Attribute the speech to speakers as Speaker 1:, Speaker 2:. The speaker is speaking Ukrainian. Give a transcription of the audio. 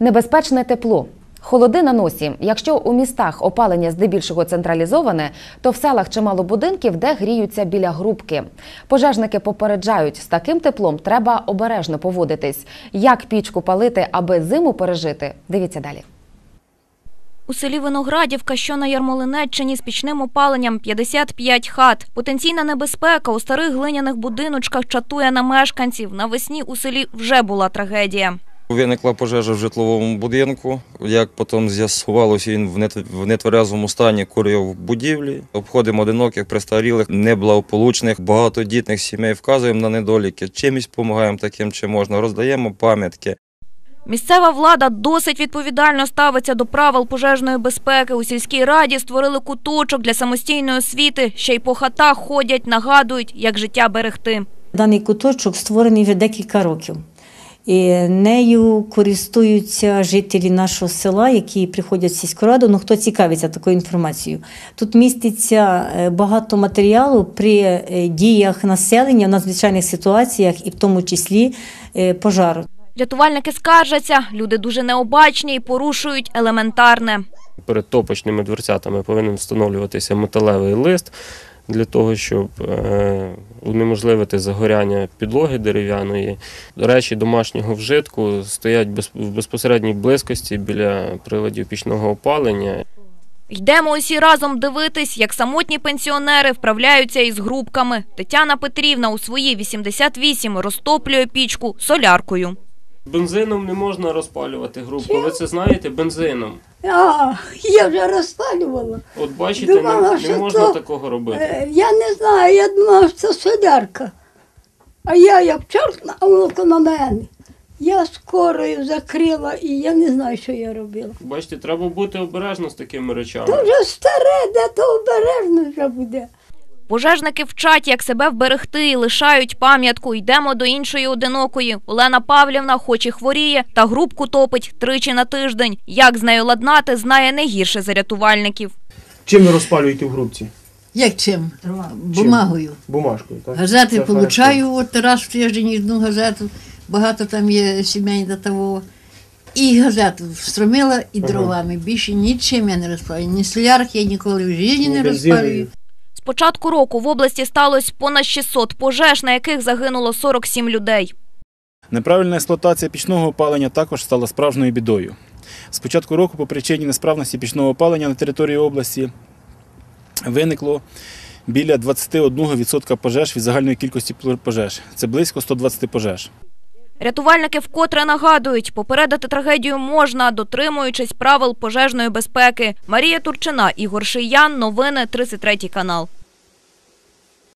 Speaker 1: Небезпечне тепло. Холоди на носі. Якщо у містах опалення здебільшого централізоване, то в селах чимало будинків, де гріються біля грубки. Пожежники попереджають, з таким теплом треба обережно поводитись. Як пічку палити, аби зиму пережити? Дивіться далі.
Speaker 2: У селі Виноградівка, що на Ярмолинеччині, з пічним опаленням 55 хат. Потенційна небезпека у старих глиняних будиночках чатує на мешканців. Навесні у селі вже була трагедія.
Speaker 3: Виникла пожежа в житловому будинку. Як потім з'ясувалося, він в нет- нетверезому стані курив в будівлі. Обходимо одиноких, престарілих, неблагополучних, багатодітних сімей, вказуємо на недоліки. Чимось допомагаємо таким, чи можна. Роздаємо пам'ятки.
Speaker 2: Місцева влада досить відповідально ставиться до правил пожежної безпеки. У сільській раді створили куточок для самостійної освіти. Ще й по хатах ходять, нагадують, як життя берегти.
Speaker 4: Даний куточок створений вже декілька років. І нею користуються жителі нашого села, які приходять в сільську раду. Ну хто цікавиться такою інформацією. Тут міститься е, багато матеріалу при е, діях населення в надзвичайних ситуаціях, і в тому числі е, пожару.
Speaker 2: Рятувальники скаржаться, люди дуже необачні і порушують елементарне.
Speaker 5: перед топочними дверцятами повинен встановлюватися металевий лист для того, щоб е, унеможливити загоряння підлоги дерев'яної. Речі домашнього вжитку стоять в безпосередній близькості біля приладів пічного опалення.
Speaker 2: Йдемо усі разом дивитись, як самотні пенсіонери вправляються із грубками. Тетяна Петрівна у свої 88 розтоплює пічку соляркою.
Speaker 5: Бензином не можна розпалювати грубку. Ви це знаєте? Бензином.
Speaker 6: А, я вже розпалювала.
Speaker 5: От бачите,
Speaker 6: Думала,
Speaker 5: не, не можна
Speaker 6: то-
Speaker 5: такого робити.
Speaker 6: Е, Я не знаю, я думала, що це солярка. А я як чорт на око на мене. Я скорою закрила і я не знаю, що я робила.
Speaker 5: Бачите, треба бути обережно з такими речами.
Speaker 6: Вже старе, де то обережно вже буде.
Speaker 2: Пожежники вчать, як себе вберегти і лишають пам'ятку. Йдемо до іншої одинокої. Олена Павлівна, хоч і хворіє, та грубку топить тричі на тиждень. Як з нею ладнати, знає не гірше за рятувальників.
Speaker 7: Чим ви розпалюєте в грубці?
Speaker 8: Як чим? Бумагою.
Speaker 7: Бумажкою, так?
Speaker 8: Газети
Speaker 7: Це
Speaker 8: получаю от раз в тиждень одну газету. Багато там є сімей до того. І газету встромила і
Speaker 7: Ага.
Speaker 8: дровами. Більше нічим я не розпалюю. Ні солярки я ніколи в житті не розпалюю.
Speaker 2: Початку року в області сталося понад 600 пожеж, на яких загинуло 47 людей.
Speaker 9: Неправильна експлуатація пічного опалення також стала справжньою бідою. З початку року, по причині несправності пічного опалення на території області, виникло біля 21% пожеж від загальної кількості пожеж. Це близько 120 пожеж.
Speaker 2: Рятувальники вкотре нагадують, попередити трагедію можна, дотримуючись правил пожежної безпеки. Марія Турчина, Ігор Шиян, новини 33 канал.